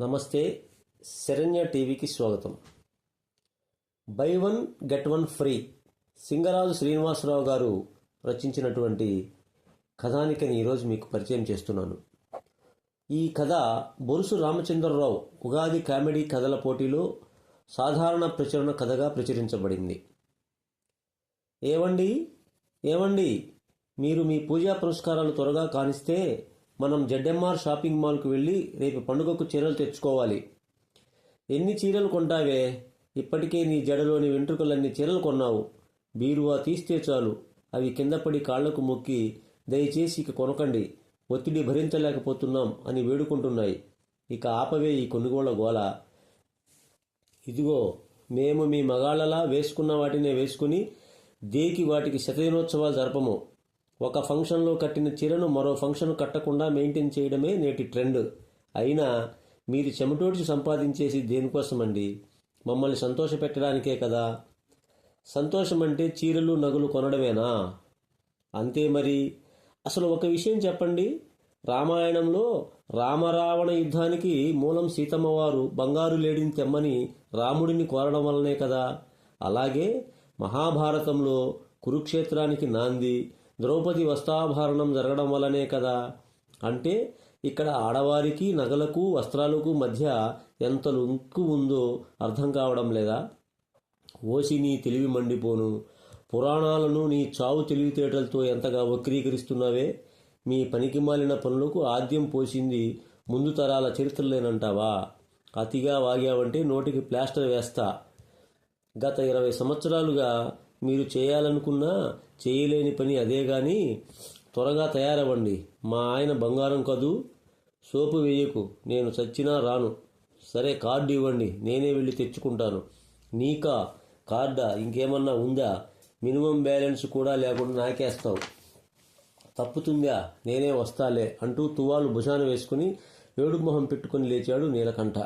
నమస్తే శరణ్య టీవీకి స్వాగతం. Buy one get one free Singaraju Srinivasa Rao garu రచించినటువంటి కథానికని ఈరోజు మీకు పరిచయం చేస్తున్నాను. ఈ కథ బొరుసు రామచంద్రరావు ఉగాది కామెడీ కథల పోటీలో సాధారణ ప్రచురణ కథగా ప్రచురించబడింది. ఏవండి? ఏవండి? మీరు మీ పూజా పురస్కారాలు త్వరగా కానిస్తే మనం జెడ్ఎంఆర్ షాపింగ్ మాల్కు వెళ్ళి రేపు పండుగకు చీరలు తెచ్చుకోవాలి. ఎన్ని చీరలు కొంటావే? ఇప్పటికే నీ జడలోని వెంట్రుకలన్నీ చీరలు కొన్నావు. బీరువా తీస్తే చాలు. అవి కింద పడి కాళ్ళకు మొక్కి దయచేసి ఇక కొనకండి. ఒత్తిడి భరించలేకపోతున్నాం అని వేడుకుంటున్నాయి. ఇక ఆపవే ఈ కొనుగోళ్ళ గోల. ఇదిగో మేము మీ మగాళ్ళలా వేసుకున్న వాటినే వేసుకుని దేకి వాటికి శతదినోత్సవాలు జరపము. ఒక ఫంక్షన్లో కట్టిన చీరను మరో ఫంక్షన్ కట్టకుండా మెయింటైన్ చేయడమే నేటి ట్రెండ్. అయినా మీరు చెమటోడ్చి సంపాదించేసి దేనికోసమండి? మమ్మల్ని సంతోషపెట్టడానికే కదా. సంతోషం అంటే చీరలు నగలు కొనడమేనా? అంతే మరి. అసలు ఒక విషయం చెప్పండి. రామాయణంలో రామరావణ యుద్ధానికి మూలం సీతమ్మవారు బంగారు లేడిని తెమ్మని రాముడిని కోరడం వల్లనే కదా. అలాగే మహాభారతంలో కురుక్షేత్రానికి నాంది ద్రౌపది వస్త్రాభరణం జరగడం వల్లనే కదా? అంటే ఇక్కడ ఆడవారికి నగలకు వస్త్రాలకు మధ్య ఎంత లుంకు ఉందో అర్థం కావడం లేదా? ఓసి నీ తెలివి మండిపోను. పురాణాలను నీ చావు తెలివితేటలతో ఎంతగా వక్రీకరిస్తున్నావే? మీ పనికి మాలిన పనులకు ఆద్యం పోసింది ముందు తరాల చరిత్రలేనంటావా? అతిగా వాగావంటే నోటికి ప్లాస్టర్ వేస్తా. గత ఇరవై సంవత్సరాలుగా మీరు చేయాలనుకున్నా చేయలేని పని అదే గాని త్వరగా తయారవ్వండి. మా ఆయన బంగారం కదూ సోపు వేయకు. నేను చచ్చినా రాను. సరే కార్డు ఇవ్వండి. నేనే వెళ్ళి తెచ్చుకుంటాను. నీకా కార్డా? ఇంకేమన్నా ఉందా? మినిమం బ్యాలెన్స్ కూడా లేకుండా నాకేస్తావు. తప్పుతుందా? నేనే వస్తాలే అంటూ తువాలు భుజాన వేసుకుని ఏడుమొహం పెట్టుకుని లేచాడు నీలకంఠ.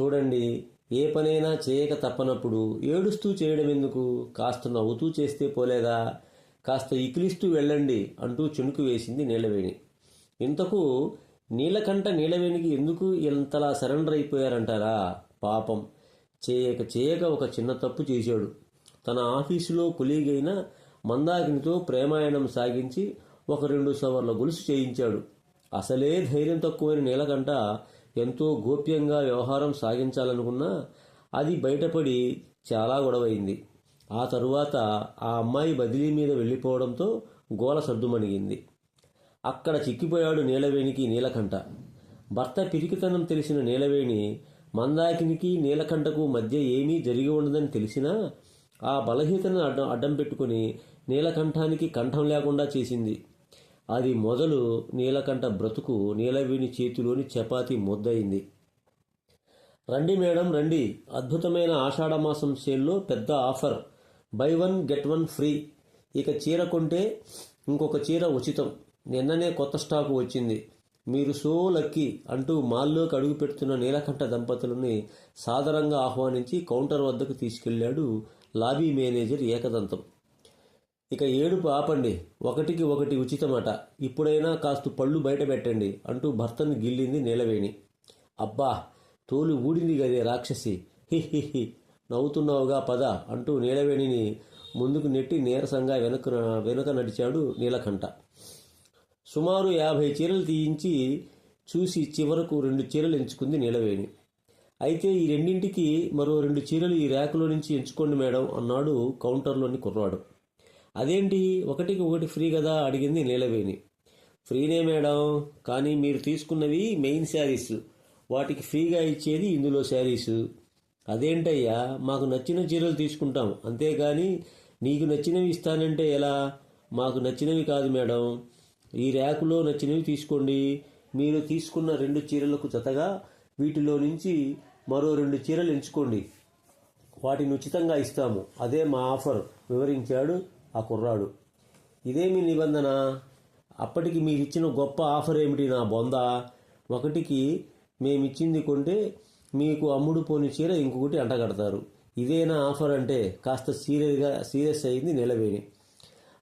చూడండి ఏ పనైనా చేయక తప్పనప్పుడు ఏడుస్తూ చేయడం ఎందుకు కాస్త నవ్వుతూ చేస్తే పోలేదా? కాస్త ఇకిలిస్తూ వెళ్ళండి అంటూ చినుకు వేసింది నీలవేణి. ఇంతకు నీలకంట నీలవేణికి ఎందుకు ఇంతలా సరెండర్ అయిపోయారంటారా? పాపం. చేయక చేయక ఒక చిన్న తప్పు చేశాడు. తన ఆఫీసులో కులీగైన మందాకినితో ప్రేమాయణం సాగించి ఒక రెండు సవర్ల గొలుసు చేయించాడు. అసలే ధైర్యం తక్కువైన నీలకంఠ ఎంతో గోప్యంగా వ్యవహారం సాగించాలనుకున్నా అది బయటపడి చాలా గొడవైంది. ఆ తరువాత ఆ అమ్మాయి బదిలీ మీద వెళ్ళిపోవడంతో గోల సర్దుమణిగింది. అక్కడ చిక్కిపోయాడు నీలవేణికి నీలకంఠ. భర్త పిరికితనం తెలిసిన నీలవేణి మందాకినికి నీలకంఠకు మధ్య ఏమీ జరిగి ఉండదని తెలిసినా ఆ బలహీతను అడ్డం అడ్డం పెట్టుకుని నీలకంఠానికి కంఠం లేకుండా చేసింది. అది మొదలు నీలకంఠ బ్రతుకు నీలవేణి చేతిలోని చపాతి ముద్దయింది. రండి మేడం రండి. అద్భుతమైన ఆషాఢమాసం సేల్లో పెద్ద offer. Buy one get one free. ఇక చీర కొంటే ఇంకొక చీర ఉచితం. నిన్ననే కొత్త స్టాకు వచ్చింది. మీరు సో లక్కీ అంటూ మాల్లోకి అడుగు పెడుతున్న నీలకంఠ దంపతులని సాదరంగా ఆహ్వానించి కౌంటర్ వద్దకు తీసుకెళ్ళాడు లాబీ మేనేజర్ ఏకదంతం. ఇక ఏడుపు ఆపండి. ఒకటికి ఒకటి ఉచితమట. ఇప్పుడైనా కాస్త పళ్ళు బయట పెట్టండి అంటూ భర్తను గిల్లింది నీలవేణి. అబ్బా తోలు ఊడింది గదే రాక్షసి. హి హి హి. నవ్వుతున్నావుగా పద అంటూ నీలవేణిని ముందుకు నెట్టి నీరసంగా వెనుక వెనుక నడిచాడు నీలకంఠ. సుమారు యాభై చీరలు తీయించి చూసి చివరకు రెండు చీరలు ఎంచుకుంది నీలవేణి. అయితే ఈ రెండింటికి మరో రెండు చీరలు ఈ ర్యాకులో నుంచి ఎంచుకోండి మేడం అన్నాడు కౌంటర్లోని కుర్రాడు. అదేంటి? ఒకటికి ఒకటి ఫ్రీ కదా అడిగింది నీలవేణి. ఫ్రీనే మేడం కానీ మీరు తీసుకున్నవి మెయిన్ శారీస్. వాటికి ఫ్రీగా ఇచ్చేది ఇందులో శారీస్. అదేంటయ్యా? మాకు నచ్చిన చీరలు తీసుకుంటాం. అంతేగాని నీకు నచ్చినవి ఇస్తానంటే ఎలా? మాకు నచ్చినవి కాదు మేడం. ఈ ర్యాకులో నచ్చినవి తీసుకోండి. మీరు తీసుకున్న రెండు చీరలకు జతగా వీటిలో నుంచి మరో రెండు చీరలు ఎంచుకోండి. వాటిని ఉచితంగా ఇస్తాము. అదే మా ఆఫర్. వివరించాడు ఆ కుర్రాడు. ఇదేమి నిబంధన? అప్పటికి మీరు ఇచ్చిన గొప్ప ఆఫర్ ఏమిటి నా బొంద? ఒకటికి మేమిచ్చింది కొంటే మీకు అమ్ముడు పోని చీర ఇంకొకటి అంటగడతారు. ఇదేనా ఆఫర్ అంటే? కాస్త సీరియస్గా సీరియస్ అయింది నిలవేణి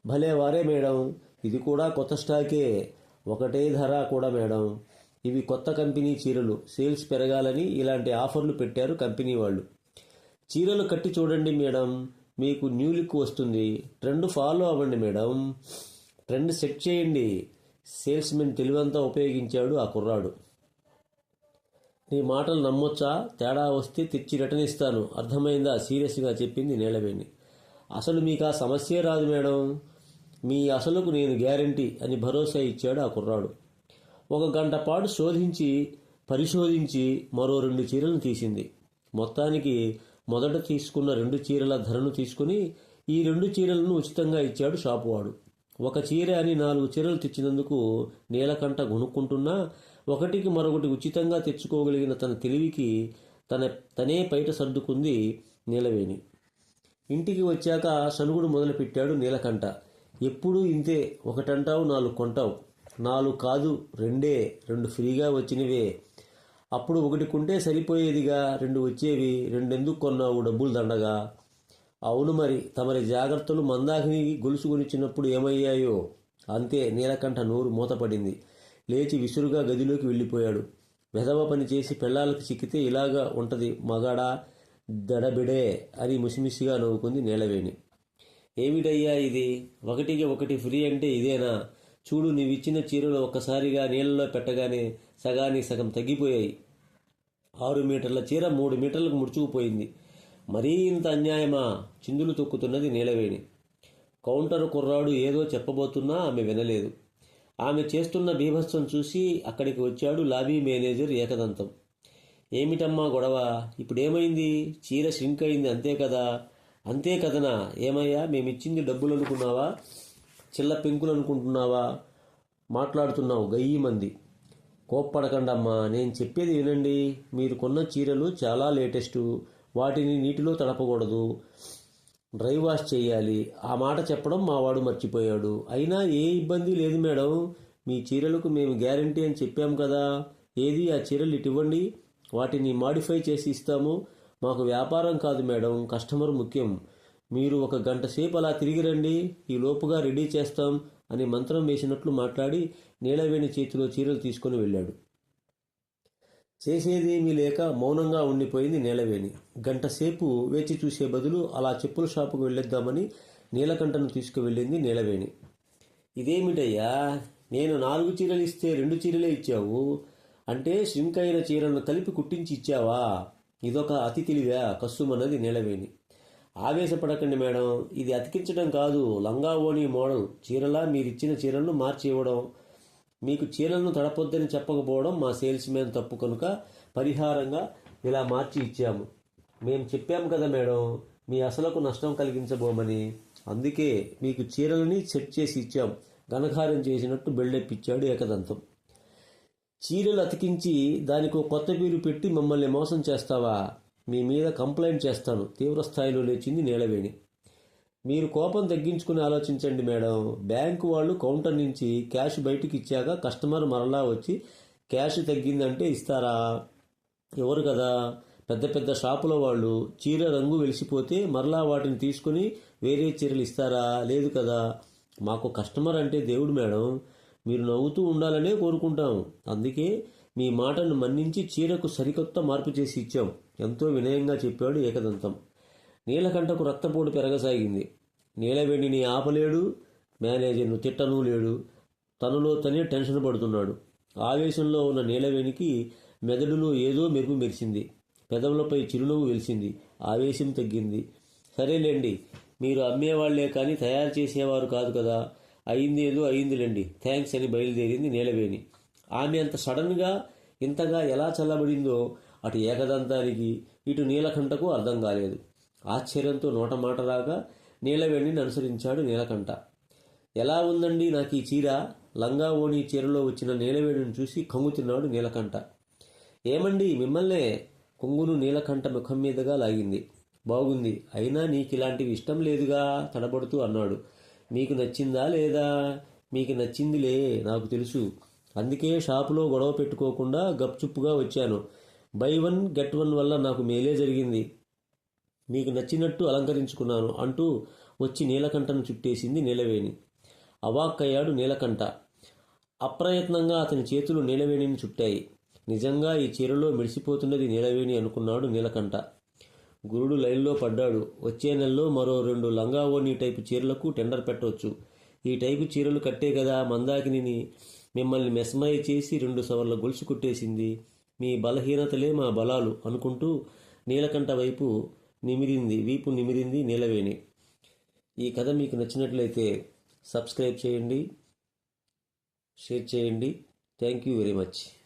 భలే వారే మేడం. ఇది కూడా కొత్త స్టాకే. ఒకటే ధర కూడా మేడం. ఇవి కొత్త కంపెనీ చీరలు. సేల్స్ పెరగాలని ఇలాంటి ఆఫర్లు పెట్టారు కంపెనీ వాళ్ళు. చీరలు కట్టి చూడండి మేడం. మీకు న్యూ లుక్ వస్తుంది. ట్రెండ్ ఫాలో అవ్వండి మేడం. ట్రెండ్ సెట్ చేయండి. సేల్స్మెన్ తెలివంతా ఉపయోగించాడు ఆ కుర్రాడు. నీ మాటలు నమ్మొచ్చా? తేడా వస్తే తెచ్చి రిటర్న్ ఇస్తాను. అర్థమైందా? సీరియస్గా చెప్పింది నీలవేణి. అసలు మీకు ఆ సమస్యే రాదు మేడం. మీ అసలుకు నేను గ్యారంటీ అని భరోసా ఇచ్చాడు ఆ కుర్రాడు. ఒక గంట పాటు శోధించి పరిశోధించి మరో రెండు చీరలను తీసింది. మొత్తానికి మొదట తీసుకున్న రెండు చీరల ధరను తీసుకుని ఈ రెండు చీరలను ఉచితంగా ఇచ్చాడు షాపు వాడు ఒక చీర అని నాలుగు చీరలు తెచ్చినందుకు నీలకంఠ గుణుక్కుంటున్నా ఒకటికి మరొకటి ఉచితంగా తెచ్చుకోగలిగిన తన తెలివికి తన తనే బయట సర్దుకుంది నీలవేణి. ఇంటికి వచ్చాక సనుగుడు మొదలుపెట్టాడు నీలకంఠ ఎప్పుడూ ఇంతే ఒకటంటావు నాలుగు కొంటావు. నాలుగు కాదు రెండే రెండు ఫ్రీగా వచ్చినవే. అప్పుడు ఒకటి కొంటే సరిపోయేదిగా రెండు వచ్చేవి రెండెందుకు కొన్నావు డబ్బులు దండగా? అవును మరి తమరి జాగ్రత్తలు మందాకిని గొలుసుకొనిచ్చినప్పుడు ఏమయ్యాయో? అంతే నీలకంఠ నోరు మూతపడింది. లేచి విసురుగా గదిలోకి వెళ్ళిపోయాడు. వెధవ పని చేసి పెళ్ళాలకు చిక్కితే ఇలాగా ఉంటది మగాడా? దడబిడే అని ముసిమిసిగా నవ్వుకుంది నీలవేణి. ఏమిటయ్యా ఇది? ఒకటికి ఒకటి ఫ్రీ అంటే ఇదేనా? చూడు నీవిచ్చిన చీరలు ఒక్కసారిగా నీళ్ళలో పెట్టగానే సగానికి సగం తగ్గిపోయాయి. ఆరు మీటర్ల చీర మూడు మీటర్లకు ముడుచుకుపోయింది. మరీ ఇంత అన్యాయమా? చిందులు తొక్కుతున్నది నీలవేణి. కౌంటర్ కుర్రాడు ఏదో చెప్పబోతున్నా ఆమె వినలేదు. ఆమె చేస్తున్న బీభత్సం చూసి అక్కడికి వచ్చాడు లాబీ మేనేజర్ ఏకదంతం. ఏమిటమ్మా గొడవ? ఇప్పుడేమైంది? చీర ష్రింక్ అయింది అంతే కదా? అంతే కదనా? ఏమయ్యా మేమిచ్చింది డబ్బులు అనుకున్నావా చిల్ల పెంకులు అనుకుంటున్నావా మాట్లాడుతున్నావు గయ్యి మంది. కోప్పడకండమ్మా నేను చెప్పేది వినండి. మీరు కొన్న చీరలు చాలా లేటెస్టు. వాటిని నీటిలో తడపకూడదు. డ్రై వాష్ చేయాలి. ఆ మాట చెప్పడం మావాడు మర్చిపోయాడు. అయినా ఏ ఇబ్బంది లేదు మేడం. మీ చీరలకు మేము గ్యారంటీ అని చెప్పాం కదా. ఏది ఆ చీరలు ఇటివ్వండి. వాటిని మాడిఫై చేసి ఇస్తాము. మాకు వ్యాపారం కాదు మేడం కస్టమర్ ముఖ్యం. మీరు ఒక గంట సేపు అలా తిరిగి రండి. ఈ లోపుగా రెడీ చేస్తాం. అని మంత్రం వేసినట్లు మాట్లాడి నీలవేణి చేతిలో చీరలు తీసుకుని వెళ్ళాడు. చేసేదేమీ లేక మౌనంగా ఉండిపోయింది నీలవేణి. గంటసేపు వేచి చూసే బదులు అలా చెప్పుల షాపుకు వెళ్ళొద్దామని నీలకంఠను తీసుకువెళ్ళింది నీలవేణి. ఇదేమిటయ్యా? నేను నాలుగు చీరలు ఇస్తే రెండు చీరలే ఇచ్చావు. అంటే శ్రింకైన అయిన కలిపి కుట్టించి ఇచ్చావా? ఇదొక అతి తెలివా కస్సుమన్నది నీలవేణి. ఆవేశపడకండి మేడం. ఇది అతికించడం కాదు. లంగా ఓణి మోడల్. చీరలా మీరిచ్చిన చీరలను మార్చి ఇవ్వడం మీకు చీరలను తడపొద్దని చెప్పకపోవడం మా సేల్స్ మ్యాన్ తప్పు కనుక పరిహారంగా ఇలా మార్చి ఇచ్చాము. మేము చెప్పాము కదా మేడం మీ అసలకు నష్టం కలిగించబోమని. అందుకే మీకు చీరలని సెట్ చేసి ఇచ్చాం. ఘనకార్యం చేసినట్టు బెళ్ళెప్పిచ్చాడు ఏకదంతం. చీరలు అతికించి దానికి కొత్త పేరు పెట్టి మమ్మల్ని మోసం చేస్తావా? మీ మీద కంప్లైంట్ చేస్తాను. తీవ్రస్థాయిలో లేచింది నీలవేణి. మీరు కోపం తగ్గించుకుని ఆలోచించండి మేడం. బ్యాంకు వాళ్ళు కౌంటర్ నుంచి క్యాష్ బయటికి ఇచ్చాక కస్టమర్ మరలా వచ్చి క్యాష్ తగ్గిందంటే ఇస్తారా? ఎవరు కదా? పెద్ద పెద్ద షాపుల వాళ్ళు చీర రంగు వెలిసిపోతే మరలా వాటిని తీసుకుని వేరే చీరలు ఇస్తారా? లేదు కదా. మాకు కస్టమర్ అంటే దేవుడు మేడం. మీరు నవ్వుతూ ఉండాలనే కోరుకుంటాం. అందుకే మీ మాటను మన్నించి చీరకు సరికొత్త మార్పు చేసి ఇచ్చాం. ఎంతో వినయంగా చెప్పాడు ఏకదంతం. నీలకంఠకు రక్తపోటు పెరగసాగింది. నీలవేణిని ఆపలేడు మేనేజర్ను తిట్టను లేడు. తనలో తనే టెన్షన్ పడుతున్నాడు. ఆవేశంలో ఉన్న నీలవేణికి మెదడులో ఏదో మెరుపు మెరిసింది. పెదవులపై చిరునవ్వు వెలిసింది. ఆవేశం తగ్గింది. సరేలేండి మీరు అమ్మేవాళ్ళే కానీ తయారు చేసేవారు కాదు కదా. అయింది ఏదో అయిందిలేండి. థ్యాంక్స్ అని బయలుదేరింది నీలవేణి. ఆమె అంత సడన్గా ఇంతగా ఎలా చల్లబడిందో అటు ఏకదంతానికి ఇటు నీలకంఠకు అర్థం కాలేదు. ఆశ్చర్యంతో నోట మాట రాగా నీలవేణిని అనుసరించాడు నీలకంఠ. ఎలా ఉందండి నాకు ఈ చీర? లంగా ఓణి చీరలో వచ్చిన నీలవేణిని చూసి కంగుతున్నాడు నీలకంఠ. ఏమండి మిమ్మల్నే? కొంగును నీలకంఠ ముఖం మీదుగా లాగింది. బాగుంది. అయినా నీకు ఇలాంటివి ఇష్టం లేదుగా తడబడుతూ అన్నాడు. మీకు నచ్చిందా లేదా? మీకు నచ్చిందిలే నాకు తెలుసు. అందుకే షాపులో గొడవ పెట్టుకోకుండా గప్చుప్పుగా వచ్చాను. బై వన్ గెట్ వన్ వల్ల నాకు మేలే జరిగింది. మీకు నచ్చినట్టు అలంకరించుకున్నాను అంటూ వచ్చి నీలకంఠను చుట్టేసింది నీలవేణి. అవాక్కయ్యాడు నీలకంఠ. అప్రయత్నంగా అతని చేతులు నీలవేణిని చుట్టాయి. నిజంగా ఈ చీరలో మెడిసిపోతున్నది నీలవేణి అనుకున్నాడు నీలకంఠ. గురుడు లైన్లో పడ్డాడు. వచ్చే నెలలో మరో రెండు లంగా ఓణి టైపు చీరలకు టెండర్ పెట్టవచ్చు ఈ టైపు చీరలు కట్టే కదా మందాకిని మిమ్మల్ని మెస్మై చేసి రెండు సవర్ల గొలుసు కుట్టేసింది. మీ బలహీనతలే మా బలాలు అనుకుంటూ నీలకంఠ వైపు నిమిరింది వీపు నిమిరింది నీలవేణి. ఈ కథ మీకు నచ్చినట్లయితే సబ్స్క్రైబ్ చేయండి షేర్ చేయండి. Thank you very much.